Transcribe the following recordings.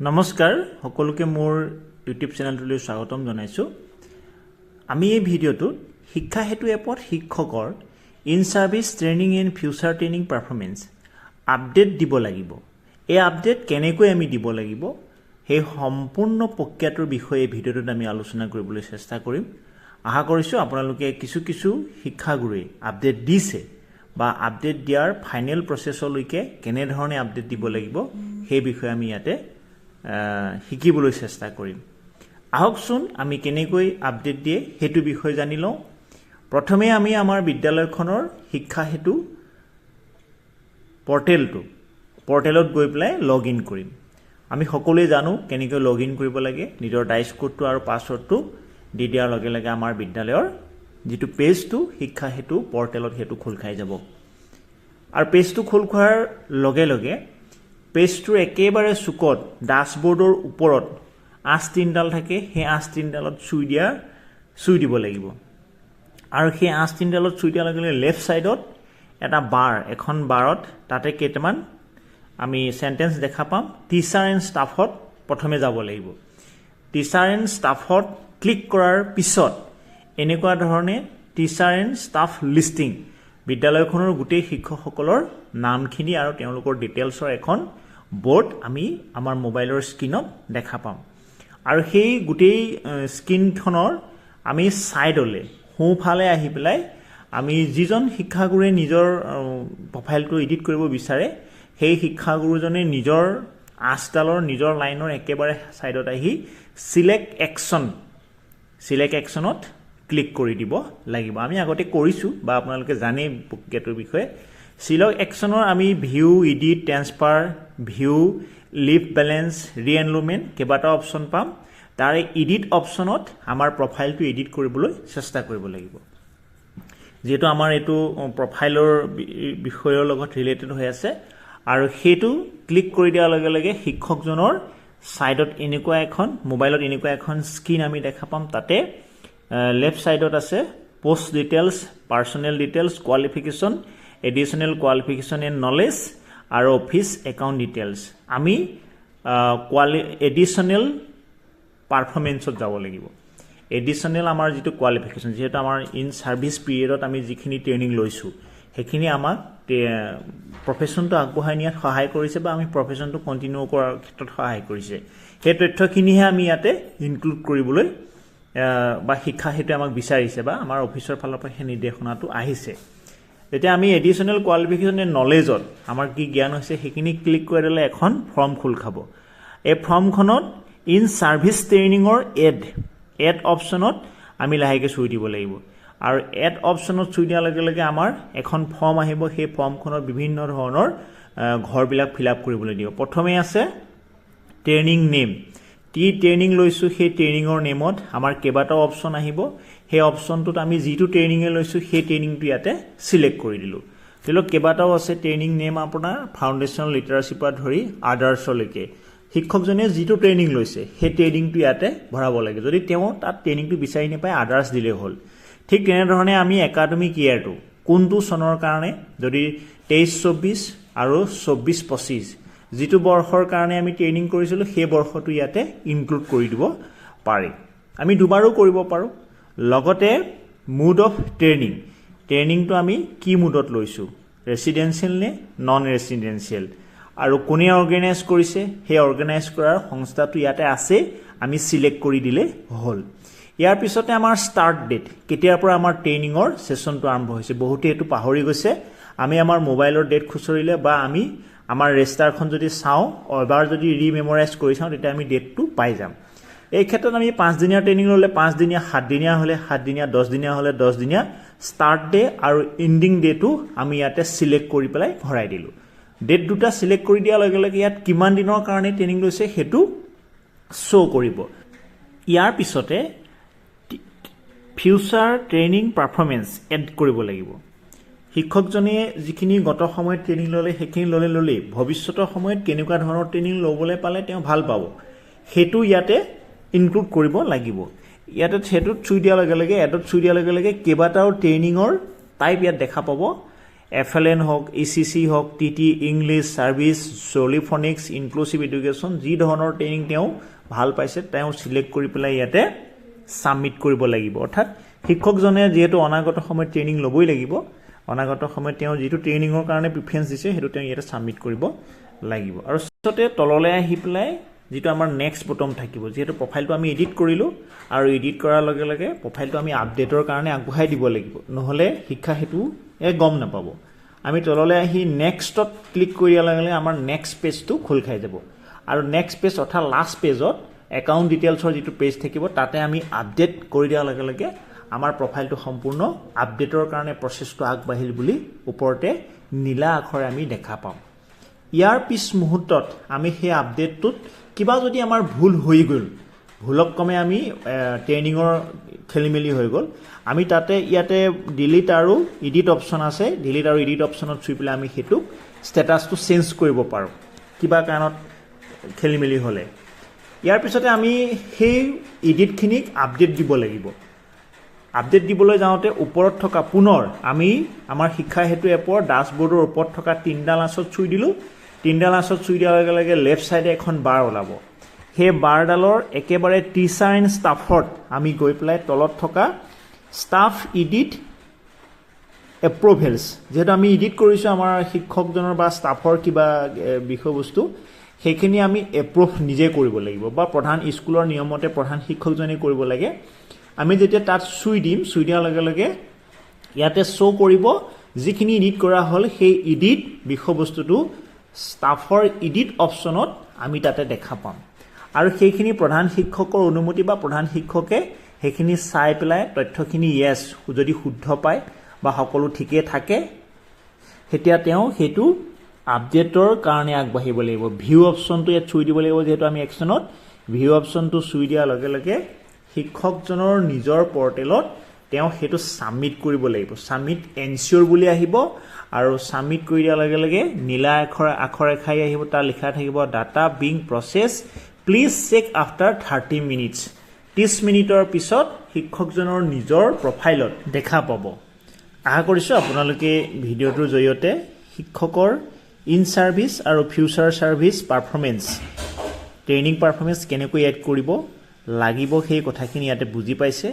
নমস্কাৰ সকলোকে মোৰ ইউটিউব চেনেলটোলৈ স্বাগতম জনাইছোঁ। আমি এই ভিডিঅ'টোত শিক্ষা সেতু এপত শিক্ষকৰ in service training and future training performance update দিব লাগিব। এই আপডেট কেনেকৈ আমি দিব লাগিব সেই সম্পূৰ্ণ প্ৰক্ৰিয়াটোৰ বিষয়ে এই ভিডিঅ'টোত আমি আলোচনা কৰিবলৈ চেষ্টা কৰিম। আশা কৰিছোঁ আপোনালোকে কিছু কিছু শিক্ষাগুৰুৱে আপডেট দিছে বা আপডেট দিয়াৰ ফাইনেল প্ৰচেছলৈকে কেনেধৰণে আপডেট দিব লাগিব সেই বিষয়ে আমি ইয়াতে শিকিবলৈ চেষ্টা কৰিম। আহকচোন আমি কেনেকৈ আপডেট দিয়ে সেইটো বিষয়ে জানি লওঁ। প্ৰথমে আমি আমাৰ বিদ্যালয়খনৰ শিক্ষা সেতু পৰ্টেলটো পৰ্টেলত গৈ পেলাই লগ ইন কৰিম। আমি সকলোৱে জানো কেনেকৈ লগ ইন কৰিব লাগে নিজৰ ডাইচ কোডটো আৰু পাছৱৰ্ডটো দি দিয়াৰ লগে লগে আমাৰ বিদ্যালয়ৰ যিটো পেজটো শিক্ষা সেতু পৰ্টেলত সেইটো খোল খাই যাব। আৰু পেজটো খোল খোৱাৰ লগে লগে পেজটোৰ একেবাৰে চুকত ডাছবৰ্ডৰ ওপৰত আঁচ তিনিডাল থাকে সেই আঁচ তিনিডালত চুই দিয়া চুই দিব লাগিব। আৰু সেই আঁচ তিনিডালত চুই দিয়াৰ লগে লগে লেফ্ট ছাইডত এটা বাৰ এখন বাৰত তাতে কেইটামান আমি চেণ্টেঞ্চ দেখা পাম। টিচাৰ এণ্ড ষ্টাফত প্ৰথমে যাব লাগিব। টিচাৰ এণ্ড ষ্টাফত ক্লিক কৰাৰ পিছত এনেকুৱা ধৰণে টিচাৰ এণ্ড ষ্টাফ লিষ্টিং বিদ্যালয়খনৰ গোটেই শিক্ষকসকলৰ নামখিনি আৰু তেওঁলোকৰ ডিটেইলছৰ এখন বৰ্ড আমি আমাৰ মোবাইলৰ স্ক্ৰীণত দেখা পাম। আৰু সেই গোটেই স্ক্ৰীণখনৰ আমি ছাইডলৈ সোঁফালে আহি পেলাই আমি যিজন শিক্ষাগুৰুৱে নিজৰ প্ৰফাইলটো এডিট কৰিব বিচাৰে সেই শিক্ষাগুৰুজনে নিজৰ আঁচডালৰ নিজৰ লাইনৰ একেবাৰে ছাইডত আহি চিলেক্ট একশ্যন চিলেক্ট একশ্যনত ক্লিক কৰি দিব লাগিব। আমি আগতে কৰিছোঁ বা আপোনালোকে জানেই প্ৰক্ৰিয়াটোৰ বিষয়ে। চিলেক্ট একশ্যনৰ আমি view edit transfer view leave balance re enrolment কেইবাটাও অপশ্যন পাম। তাৰে ইডিট অপশ্যনত আমাৰ প্ৰফাইলটো এডিট কৰিবলৈ চেষ্টা কৰিব লাগিব। যিহেতু আমাৰ এইটো প্ৰফাইলৰ বিষয়ৰ লগত ৰিলেটেড হৈ আছে। আৰু সেইটো ক্লিক কৰি দিয়াৰ লগে লগে শিক্ষকজনৰ ছাইডত এনেকুৱা এখন মোবাইলত এনেকুৱা এখন স্ক্ৰীণ আমি দেখা পাম তাতে। লেফ্ট ছাইডত আছে post details personal details qualification additional qualification and knowledge আৰু অফিচ একাউণ্ট ডিটেইলছ আমি কোৱালি এডিশ্যনেল পাৰফৰ্মেঞ্চত যাব লাগিব। এডিশ্যনেল আমাৰ যিটো কোৱালিফিকেশ্যন যিহেতু আমাৰ ইন ছাৰ্ভিচ পিৰিয়ডত আমি যিখিনি ট্ৰেইনিং লৈছোঁ, সেইখিনি আমাক প্ৰফেশ্যনটো আগবঢ়াই নিয়াত সহায় কৰিছে বা আমি প্ৰফেশ্যনটো কণ্টিনিউ কৰাৰ ক্ষেত্ৰত সহায় কৰিছে। সেই তথ্যখিনিহে আমি ইয়াতে ইনক্লুড কৰিবলৈ বা শিক্ষা সেইটোৱে আমাক বিচাৰিছে বা আমাৰ অফিচৰ ফালৰ পৰা সেই নিৰ্দেশনাটো আহিছে। এতিয়া আমি এডিশ্যনেল কোৱালিফিকেশ্যন এণ্ড নলেজত আমাৰ কি জ্ঞান হৈছে সেইখিনি ক্লিক কৰি দিলে এখন ফৰ্ম খোল খাব। এই ফৰ্মখনত ইন ছাৰ্ভিচ ট্ৰেইনিঙৰ এড এড অপশ্যনত আমি লাহেকৈ চুই দিব লাগিব। আৰু এড অপশ্যনত চুই দিয়াৰ লগে লগে আমাৰ এখন ফৰ্ম আহিব সেই ফৰ্মখনত বিভিন্ন ধৰণৰ ঘৰবিলাক ফিল আপ কৰিবলৈ দিব। প্ৰথমে আছে ট্ৰেইনিং নেম টি ট্ৰেইনিং লৈছোঁ সেই ট্ৰেইনিঙৰ নেমত আমাৰ কেইবাটাও অপশ্যন আহিব। সেই অপশ্যনটোত আমি যিটো ট্ৰেইনিঙে লৈছোঁ সেই ট্ৰেইনিংটো ইয়াতে চিলেক্ট কৰি দিলোঁ। ধৰি লওক কেইবাটাও আছে ট্ৰেইনিং নেম আপোনাৰ ফাউণ্ডেশ্যন লিটাৰেচিৰ পৰা ধৰি আদাৰ্ছলৈকে। শিক্ষকজনে যিটো ট্ৰেইনিং লৈছে সেই ট্ৰেইনিংটো ইয়াতে ভৰাব লাগে। যদি তেওঁ তাত ট্ৰেইনিংটো বিচাৰি নাপায় আদাৰ্ছ দিলেই হ'ল। ঠিক তেনেধৰণে আমি একাডেমিক ইয়েৰটো কোনটো চনৰ কাৰণে যদি তেইছ চৌব্বিছ আৰু চৌব্বিছ পঁচিছ যিটো বৰ্ষৰ কাৰণে আমি ট্ৰেইনিং কৰিছিলোঁ সেই বৰ্ষটো ইয়াতে ইনক্লুড কৰি দিব পাৰি। আমি দুবাৰো কৰিব পাৰোঁ। লগতে মুড অফ ট্ৰেইনিং ট্ৰেইনিংটো আমি কি মুডত লৈছোঁ? ৰেচিডেঞ্চিয়েল নে নন ৰেচিডেঞ্চিয়েল আৰু কোনে অৰ্গেনাইজ কৰিছে? সেই অৰ্গেনাইজ কৰাৰ সংস্থাটো ইয়াতে আছে আমি চিলেক্ট কৰি দিলে হ'ল। ইয়াৰ পিছতে আমাৰ ষ্টাৰ্ট ডেট কেতিয়াৰ পৰা আমাৰ ট্ৰেইনিঙৰ ছেশ্যনটো আৰম্ভ হৈছে? বহুতে এইটো পাহৰি গৈছে। আমি আমাৰ মোবাইলৰ ডেট খুচৰিলে বা আমি আমাৰ ৰেজিষ্টাৰখন যদি চাওঁ, এবাৰ যদি ৰিমেমৰাইজ কৰি চাওঁ, তেতিয়া আমি ডেটটো পাই যাম। এই ক্ষেত্ৰত আমি পাঁচদিনীয়া ট্ৰেইনিং ল'লে পাঁচদিনীয়া, সাতদিনীয়া হ'লে সাতদিনীয়া, দহদিনীয়া হ'লে দহদিনীয়া ষ্টাৰ্ট ডে আৰু এণ্ডিং ডেটো আমি ইয়াতে চিলেক্ট কৰি পেলাই ভৰাই দিলোঁ। ডেট দুটা চিলেক্ট কৰি দিয়াৰ লগে লগে ইয়াত কিমান দিনৰ কাৰণে ট্ৰেইনিং লৈছে সেইটো শ্ব' কৰিব। ইয়াৰ পিছতে ফিউচাৰ ট্ৰেইনিং পাৰফৰ্মেঞ্চ এড কৰিব লাগিব। শিক্ষকজনে যিখিনি গত সময়ত ট্ৰেইনিং ল'লে সেইখিনি ল'লে ল'লেই। ভৱিষ্যতৰ সময়ত কেনেকুৱা ধৰণৰ ট্ৰেইনিং ল'বলৈ পালে তেওঁ ভাল পাব। সেইটো ইয়াতে ইনক্লুড কৰিব লাগিব। ইয়াতে সেইটোত চুই দিয়াৰ লগে লগে এডত চুই দিয়াৰ লগে লগে কেইবাটাও ট্ৰেইনিঙৰ টাইপ ইয়াত দেখা পাব। এফ এল এন হওক ই চি চি হওক T T English service jolly phonics inclusive education যি ধৰণৰ ট্ৰেইনিং তেওঁ ভাল পাইছে তেওঁ চিলেক্ট কৰি পেলাই ইয়াতে ছাবমিট কৰিব লাগিব। অৰ্থাৎ শিক্ষকজনে যিহেতু অনাগত সময়ত ট্ৰেইনিং ল'বই লাগিব অনাগত সময়ত তেওঁ যিটো ট্ৰেইনিঙৰ কাৰণে প্ৰিফাৰেঞ্চ দিছে সেইটো তেওঁ ইয়াতে ছাবমিট কৰিব লাগিব। আৰু পিছতে তললৈ আহি পেলাই যিটো আমাৰ নেক্সট বটম থাকিব যিহেতু প্ৰফাইলটো আমি এডিট কৰিলোঁ আৰু এডিট কৰাৰ লগে লগে প্ৰফাইলটো আমি আপডেটৰ কাৰণে আগবঢ়াই দিব লাগিব। নহ'লে শিক্ষা সেইটো গম নাপাব। আমি তললৈ আহি নেক্সটত ক্লিক কৰি দিয়াৰ লগে লগে আমাৰ নেক্সট পেজটো খোল খাই যাব। আৰু নেক্সট পেজ অৰ্থাৎ লাষ্ট পেজত একাউণ্ট ডিটেইলছৰ যিটো পেজ থাকিব তাতে আমি আপডেট কৰি দিয়াৰ লগে লগে আমাৰ প্ৰফাইলটো সম্পূৰ্ণ আপডেটৰ কাৰণে প্ৰচেছটো আগবাঢ়িল বুলি ওপৰতে নীলা আখৰে আমি দেখা পাওঁ ইয়াৰ পিছ মুহূৰ্তত আমি সেই আপডেটটোত কিবা যদি আমাৰ ভুল হৈ গ'ল ভুলক ক্ৰমে আমি ট্ৰেইনিঙৰ খেলি মেলি হৈ গ'ল আমি তাতে ইয়াতে ডিলিট আৰু ইডিট অপশ্যন আছে ডিলিট আৰু ইডিট অপশ্যনত চুই পেলাই আমি সেইটো ষ্টেটাছটো চেঞ্জ কৰিব পাৰোঁ কিবা কাৰণত খেলি মেলি হ'লে। ইয়াৰ পিছতে আমি সেই ইডিটখিনিক আপডেট দিব লাগিব। আপডেট দিবলৈ যাওঁতে ওপৰত থকা পুনৰ আমি আমাৰ শিক্ষা হেতু এপৰ ডাছবৰ্ডৰ ওপৰত থকা তিনিডাল আঁচত চুই দিলোঁ। তিনিডাল আঁচত চুই দিয়াৰ লগে লগে লেফ্ট ছাইডে এখন বাৰ ওলাব। সেই বাৰডালৰ একেবাৰে টিচাৰ এণ্ড ষ্টাফত আমি গৈ পেলাই তলত থকা ষ্টাফ ইডিট এপ্ৰভেলছ যিহেতু আমি ইডিট কৰিছোঁ আমাৰ শিক্ষকজনৰ বা ষ্টাফৰ কিবা বিষয়বস্তু সেইখিনি আমি এপ্ৰুভ নিজে কৰিব লাগিব বা প্ৰধান স্কুলৰ নিয়মতে প্ৰধান শিক্ষকজনে কৰিব লাগে। আমি যেতিয়া তাত চুই দিম চুই দিয়াৰ লগে লগে ইয়াতে শ্ব' কৰিব যিখিনি ইডিট কৰা হ'ল সেই ইডিট বিষয়বস্তুটো ষ্টাফৰ ইডিট অপশ্যনত আমি তাতে দেখা পাম। আৰু সেইখিনি প্ৰধান শিক্ষকৰ অনুমতি বা প্ৰধান শিক্ষকে সেইখিনি চাই পেলাই তথ্যখিনি য়েছ যদি শুদ্ধ পায় বা সকলো ঠিকেই থাকে তেতিয়া তেওঁ সেইটো আপডেটৰ কাৰণে আগবাঢ়িব লাগিব। ভিউ অপশ্যনটো ইয়াত চুই দিব লাগিব যিহেতু আমি একশ্যনত ভিউ অপশ্যনটো চুই দিয়াৰ লগে লগে শিক্ষকজনৰ নিজৰ পৰ্টেলত তেওঁ সেইটো ছাবমিট কৰিব লাগিব। ছাবমিট এনচিঅ'ৰ বুলি আহিব আৰু ছাবমিট কৰি দিয়াৰ লগে লগে নীলা আখৰ আখৰ ৰেখাই আহিব তাত লিখা থাকিব data being process please check after thirty minutes ত্ৰিছ মিনিটৰ পিছত শিক্ষকজনৰ নিজৰ প্ৰফাইলত দেখা পাব। আশা কৰিছোঁ আপোনালোকে ভিডিঅ'টোৰ জৰিয়তে শিক্ষকৰ ইন ছাৰ্ভিচ আৰু future service performance training performance কেনেকৈ এড কৰিব লাগিব সেই কথাখিনি ইয়াতে বুজি পাইছে।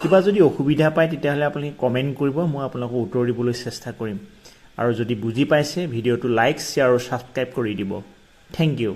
কিবা যদি অসুবিধা পায় তেতিয়াহ'লে আপুনি কমেণ্ট কৰিব, মই আপোনালোকক উত্তৰ দিবলৈ চেষ্টা কৰিম। আৰু যদি বুজি পাইছে, ভিডিঅ'টো লাইক শ্বেয়াৰ আৰু ছাবস্ক্ৰাইব কৰি দিব। Thank U